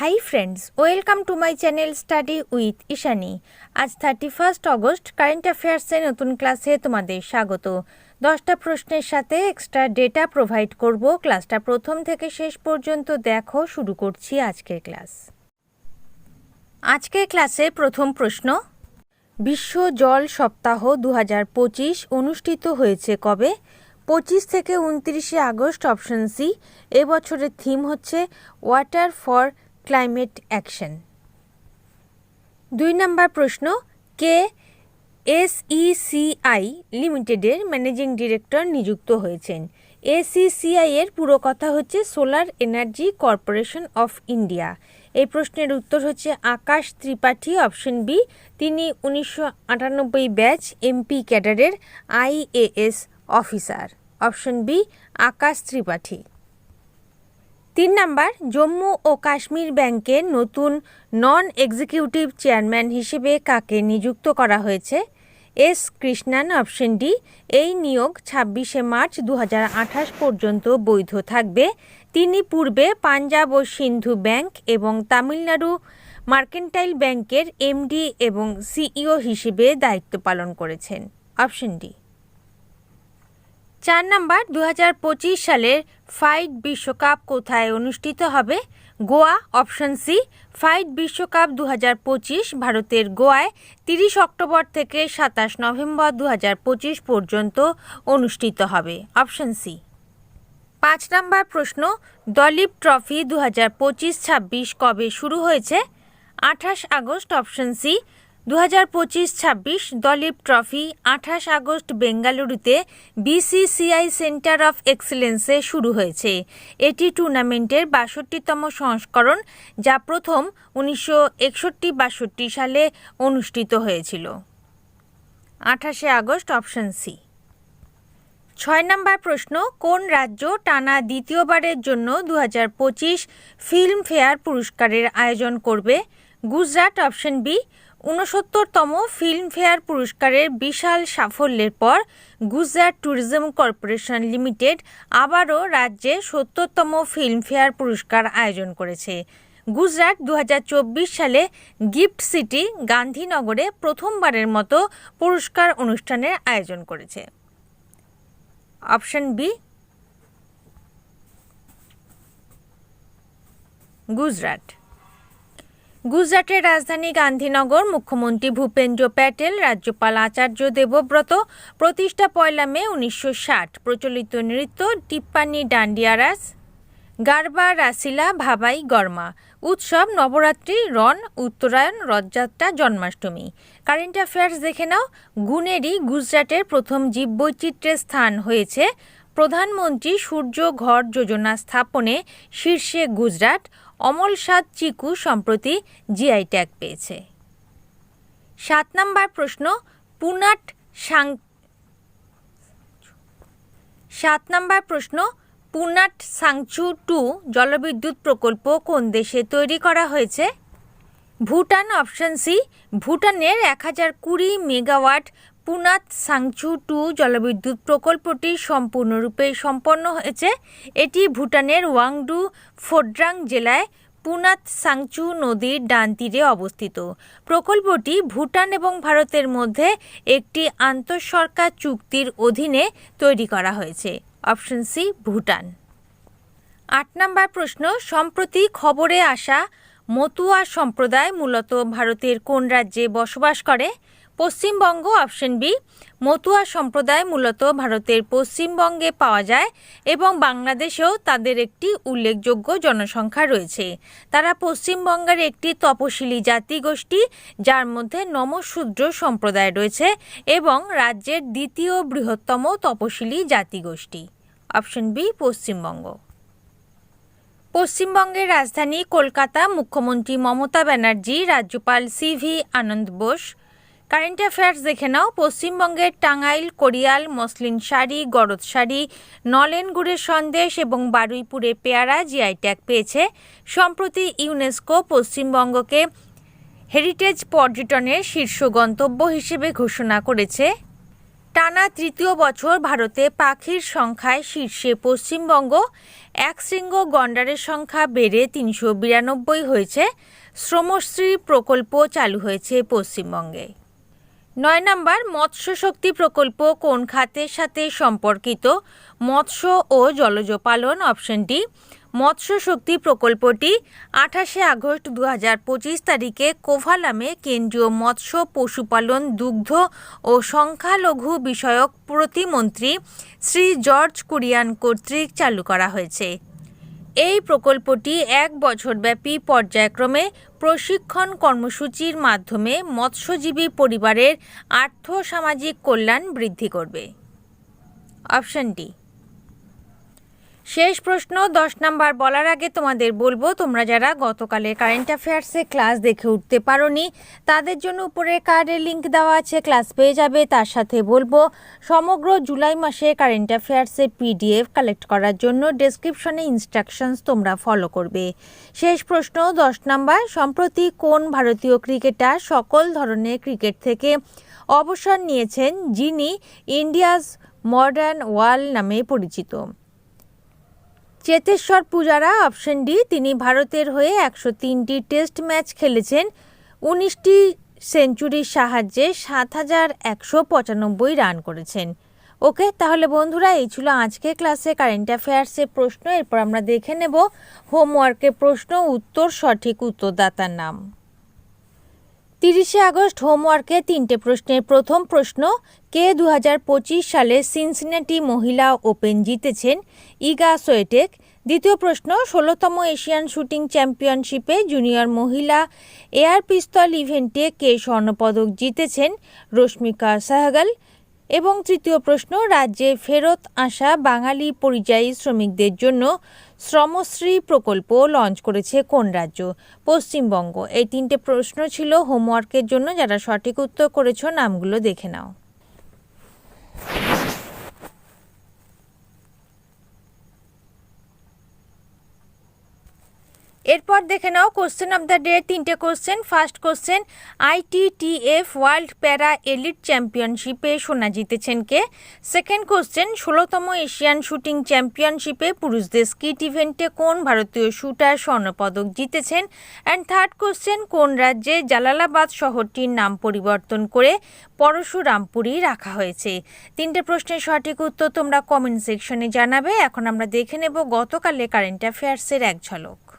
Hi friends welcome to my channel study with Ishani আজ thirty first August current অ্যাফেয়ার্সের নতুন ক্লাসে তোমাদের স্বাগত। দশটা প্রশ্নের সাথে এক্সট্রা ডেটা প্রোভাইড করব। ক্লাসটা প্রথম থেকে শেষ পর্যন্ত দেখো, শুরু করছি আজকের ক্লাস আজকের ক্লাসে প্রথম প্রশ্ন, বিশ্ব জল সপ্তাহ দু অনুষ্ঠিত হয়েছে কবে? পঁচিশ থেকে উনত্রিশে আগস্ট অপশন সি এবছরের থিম হচ্ছে ওয়াটার ফর ক্লাইমেট অ্যাকশন। দুই নম্বর প্রশ্ন, কে এসইসিআই লিমিটেডের ম্যানেজিং ডিরেক্টর নিযুক্ত হয়েছেন? এসিসিআই এর পুরো কথা হচ্ছে solar energy corporation of India. এই প্রশ্নের উত্তর হচ্ছে আকাশ ত্রিপাঠী অপশন বি। তিনি উনিশশো আটানব্বই batch MP ক্যাডারের IAS officer. Option B, Akash Tripathi. তিন নাম্বার, জম্মু ও কাশ্মীর ব্যাংকের নতুন নন এক্সিকিউটিভ চেয়ারম্যান হিসেবে কাকে নিযুক্ত করা হয়েছে? এস কৃষ্ণান, অপশন ডি, এই নিয়োগ ছাব্বিশে মার্চ দু হাজার আঠাশ পর্যন্ত বৈধ থাকবে। তিনি পূর্বে পাঞ্জাব ও সিন্ধু ব্যাংক এবং তামিলনাড়ু মার্কেন্টাইল ব্যাংকের এমডি এবং সিইও হিসেবে দায়িত্ব পালন করেছেন। Option D. চার নাম্বার দু সালের ফাইট বিশ্বকাপ কোথায় অনুষ্ঠিত হবে? গোয়া, অপশন সি, ফাইট বিশ্বকাপ দু হাজার পঁচিশ, ভারতের গোয়ায় তিরিশ অক্টোবর থেকে সাতাশ নভেম্বর দু হাজার পঁচিশ পর্যন্ত অনুষ্ঠিত হবে। Option C. পাঁচ নাম্বার প্রশ্ন, দলীপ ট্রফি দু হাজার পঁচিশ ছাব্বিশ কবে শুরু হয়েছে? আঠাশ আগস্ট, অপশন সি দু হাজার পঁচিশ ছাব্বিশ দলীপ ট্রফি আঠাশ আগস্ট বেঙ্গালুরুতে বিসিসিআই সেন্টার অফ এক্সেলেন্সে শুরু হয়েছে। এটি টুর্নামেন্টের বাষট্টিতম সংস্করণ, যা প্রথম উনিশশো একষট্টি বাষট্টি সালে অনুষ্ঠিত হয়েছিল। আঠাশে আগস্ট অপশন সি। ছয় নম্বর প্রশ্ন, কোন রাজ্য টানা দ্বিতীয়বারের জন্য দু হাজার পঁচিশ ফিল্মফেয়ার পুরস্কারের আয়োজন করবে? গুজরাট অপশন বি ঊনসত্তরতম ফিল্মফেয়ার পুরস্কারের বিশাল সাফল্যের পর গুজরাট ট্যুরিজম কর্পোরেশন লিমিটেড আবারও রাজ্যে সত্তরতম ফিল্মফেয়ার পুরস্কার আয়োজন করেছে। গুজরাট দু হাজার চব্বিশ সালে গিফট সিটি গান্ধীনগরে প্রথমবারের মতো পুরস্কার অনুষ্ঠানের আয়োজন করেছে। Option B, Gujarat. গুজরাটের রাজধানী গান্ধীনগর মুখ্যমন্ত্রী ভূপেন্দ্র প্যাটেল, রাজ্যপাল আচার্য দেবব্রত প্রতিষ্ঠা পয়লা মে উনিশশো ষাট। প্রচলিত নৃত্য টিপ্পানি ডান্ডিয়ারাস, গারবা রাসিলা ভাবাই গরমা। উৎসব নবরাত্রি রন উত্তরায়ণ, রথযাত্রা, জন্মাষ্টমী। কারেন্ট অ্যাফেয়ার্স দেখে নাও। গুনেরই গুজরাটের প্রথম জীববৈচিত্র্যের স্থান হয়েছে প্রধানমন্ত্রী সূর্য ঘর যোজনা স্থাপনে শীর্ষে গুজরাট। অমল সাদ চিকু সম্প্রতি জিআই ট্যাগ পেয়েছে। সাত নম্বর প্রশ্ন, পুনাট সাং, সাত নম্বর প্রশ্ন, পুনাট সাংচু টু জলবিদ্যুৎ প্রকল্প কোন দেশে তৈরি করা হয়েছে? ভুটান অপশন সি, ভুটানের এক হাজার কুড়ি মেগাওয়াট পুনাত সাংচু টু জলবিদ্যুৎ প্রকল্পটি সম্পূর্ণরূপে সম্পন্ন হয়েছে। এটি ভুটানের ওয়াংডু ফোড্রাং জেলায় পুনাত সাংচু নদীর ডান তীরে অবস্থিত। প্রকল্পটি ভুটান এবং ভারতের মধ্যে একটি আন্তঃসরকার চুক্তির অধীনে তৈরি করা হয়েছে। Option C, Bhutan. আট নম্বর প্রশ্ন, সম্প্রতি খবরে আসা মতুয়া সম্প্রদায় মূলত ভারতের কোন রাজ্যে বসবাস করে? পশ্চিমবঙ্গ অপশন বি, মতুয়া সম্প্রদায় মূলত ভারতের পশ্চিমবঙ্গে পাওয়া যায় এবং বাংলাদেশেও তাদের একটি উল্লেখযোগ্য জনসংখ্যা রয়েছে। তারা পশ্চিমবঙ্গের একটি তপশিলি জাতিগোষ্ঠী যার মধ্যে নমশূদ্র সম্প্রদায় রয়েছে এবং রাজ্যের দ্বিতীয় বৃহত্তম তপশিলি জাতিগোষ্ঠী অপশন বি, পশ্চিমবঙ্গ। পশ্চিমবঙ্গের রাজধানী কলকাতা মুখ্যমন্ত্রী মমতা ব্যানার্জি, রাজ্যপাল C V Ananda Bose current affairs দেখে নাও। পশ্চিমবঙ্গের টাঙ্গাইল, কোরিয়াল, মসলিন শাড়ি, গরদ শাড়ি, নলেন গুড়ের সন্দেশ এবং বারুইপুরে পেয়ারা জিআই ট্যাগ পেয়েছে। সম্প্রতি ইউনেস্কো পশ্চিমবঙ্গকে হেরিটেজ পর্যটনের শীর্ষ গন্তব্য হিসেবে ঘোষণা করেছে। টানা তৃতীয় বছর ভারতে পাখির সংখ্যায় শীর্ষে পশ্চিমবঙ্গ। এক শৃঙ্গ গন্ডারের সংখ্যা বেড়ে তিনশো বিরানব্বই হয়েছে। শ্রমশ্রী প্রকল্প চালু হয়েছে পশ্চিমবঙ্গে। নয় নম্বর, মৎস্য শক্তি প্রকল্প কোন খাতের সাথে সম্পর্কিত? মৎস্য ও জলজ পালন, অপশন ডি। মৎস্য শক্তি প্রকল্পটি আঠাশে আগস্ট দু হাজার পঁচিশ তারিখে কোভালামে কেন্দ্রীয় মৎস্য, পশুপালন, দুগ্ধ ও সংখ্যালঘু বিষয়ক প্রতিমন্ত্রী শ্রী জর্জ কুরিয়ান কর্তৃক চালু করা হয়েছে। এই প্রকল্পটি এক বছরব্যাপী পর্যায়ক্রমে প্রশিক্ষণ কর্মসূচির মাধ্যমে মৎস্যজীবী পরিবারের আর্থ সামাজিক কল্যাণ বৃদ্ধি করবে। Option D. শেষ প্রশ্ন, দশ নাম্বার বলার আগে তোমাদের বলব, তোমরা যারা গতকালের কারেন্ট অ্যাফেয়ার্সে ক্লাস দেখে উঠতে পারোনি, তাদের জন্য উপরে কার্ডে লিঙ্ক দেওয়া আছে ক্লাস পেয়ে যাবে। তার সাথে বলব, সমগ্র জুলাই মাসে কারেন্ট অ্যাফেয়ার্সের পিডিএফ কালেক্ট করার জন্য ডেসক্রিপশনে ইনস্ট্রাকশনস তোমরা ফলো করবে। শেষ প্রশ্ন, দশ নাম্বার, সম্প্রতি কোন ভারতীয় ক্রিকেটার সকল ধরনের ক্রিকেট থেকে অবসর নিয়েছেন, যিনি ইন্ডিয়াস মডার্ন ওয়ার্ল্ড নামে পরিচিত? চেতেশ্বর পূজারা অপশন ডি, তিনি ভারতের হয়ে একশো তিনটি টেস্ট ম্যাচ খেলেছেন। উনিশটি সেঞ্চুরির সাহায্যে সাত হাজার একশো পঁচানব্বই রান করেছেন। ওকে, তাহলে বন্ধুরা, এই ছিল আজকে ক্লাসে কারেন্ট অ্যাফেয়ার্সের প্রশ্ন। এরপর আমরা দেখে নেব হোমওয়ার্কের প্রশ্ন, উত্তর, সঠিক উত্তরদাতার নাম। তিরিশে আগস্ট হোমওয়ার্কে তিনটে প্রশ্নের প্রথম প্রশ্ন, কে দু হাজার পঁচিশ সালে সিনসিনাটি মহিলা ওপেন জিতেছেন? ইগা সোয়েটেক। দ্বিতীয় প্রশ্ন, ষোলোতম এশিয়ান শুটিং চ্যাম্পিয়নশিপে জুনিয়র মহিলা এয়ার পিস্তল ইভেন্টে কে স্বর্ণপদক জিতেছেন? রশ্মিকা সাহগাল। এবং তৃতীয় প্রশ্ন, রাজ্যে ফেরত আসা বাঙালি পরিযায়ী শ্রমিকদের জন্য শ্রমশ্রী প্রকল্প লঞ্চ করেছে কোন রাজ্য? পশ্চিমবঙ্গ। এই তিনটে প্রশ্ন ছিল হোমওয়ার্কের জন্য। যারা সঠিক উত্তর করেছ, নামগুলো দেখে নাও। এরপর দেখে নাও কোশ্চেন অফ দ্য ডে তিনটে question first question ITTF world para elite চ্যাম্পিয়নশিপে সোনা জিতেছেন কে? সেকেন্ড কোশ্চেন ষোলোতম এশিয়ান শুটিং চ্যাম্পিয়নশিপে পুরুষদের স্কিট ইভেন্টে কোন ভারতীয় শুটার স্বর্ণপদক জিতেছেন? অ্যান্ড থার্ড কোশ্চেন কোন রাজ্যে জালালাবাদ শহরটির নাম পরিবর্তন করে পরশুরামপুরি রাখা হয়েছে? তিনটে প্রশ্নের সঠিক উত্তর তোমরা কমেন্ট সেকশনে জানাবে। এখন আমরা দেখে নেব গতকালে কারেন্ট অ্যাফেয়ার্সের এক ঝলক।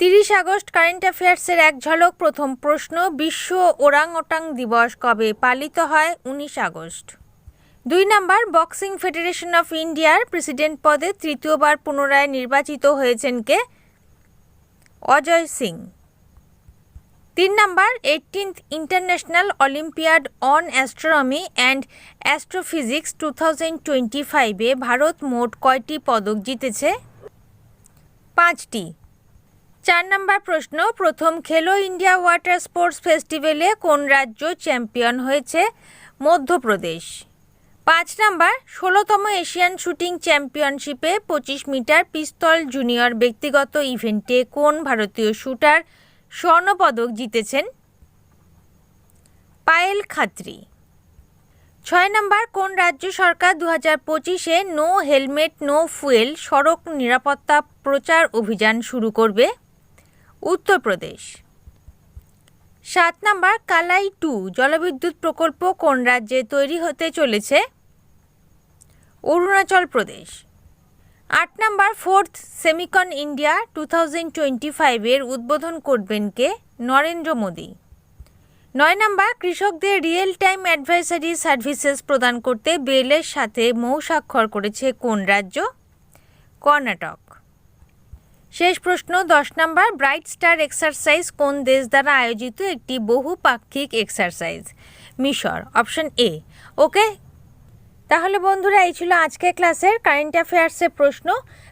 তিরিশ আগস্ট কারেন্ট অ্যাফেয়ার্সের এক ঝলক প্রথম প্রশ্ন, বিশ্ব ওরাং ওটাং দিবস কবে পালিত হয় উনিশ আগস্ট? দুই নাম্বার, বক্সিং ফেডারেশন অফ ইন্ডিয়ার প্রেসিডেন্ট পদে তৃতীয়বার পুনরায় নির্বাচিত হয়েছেন কে? অজয় সিং। তিন number eighteenth international olympiad on astronomy and astrophysics two thousand twenty ফাইভে ভারত মোট কয়টি পদক জিতেছে? পাঁচটি। চার নম্বর প্রশ্ন, প্রথম খেলো ইন্ডিয়া ওয়াটার স্পোর্টস ফেস্টিভ্যালে কোন রাজ্য চ্যাম্পিয়ন হয়েছে? মধ্যপ্রদেশ। পাঁচ নাম্বার, ষোলোতম এশিয়ান শুটিং চ্যাম্পিয়নশিপে পঁচিশ মিটার পিস্তল জুনিয়র ব্যক্তিগত ইভেন্টে কোন ভারতীয় শুটার স্বর্ণপদক জিতেছেন? পায়েল খাত্রি। ছয় নম্বর, কোন রাজ্য সরকার দু হাজার পঁচিশে নো হেলমেট, নো ফুয়েল সড়ক নিরাপত্তা প্রচার অভিযান শুরু করবে? উত্তরপ্রদেশ সাত নাম্বার কালাই টু, জলবিদ্যুৎ প্রকল্প কোন রাজ্যে তৈরি হতে চলেছে? অরুণাচল প্রদেশ। আট number fourth Semicon India two thousand twenty ফাইভের উদ্বোধন করবেন কে? নরেন্দ্র মোদী। নয় নাম্বার কৃষকদের রিয়েল টাইম অ্যাডভাইসারি সার্ভিসেস প্রদান করতে বেলের সাথে মৌ স্বাক্ষর করেছে কোন রাজ্য? কর্ণাটক। শেষ প্রশ্ন, দশ নম্বর, ব্রাইট স্টার এক্সারসাইজ কোন দেশ দ্বারা আয়োজিত একটি বহু পাক্ষিক এক্সারসাইজ? মিশর, অপশন এ। ওকে? তাহলে বন্ধুরা, এই ছিল আজকের ক্লাসের কারেন্ট অ্যাফেয়ার্সের প্রশ্ন।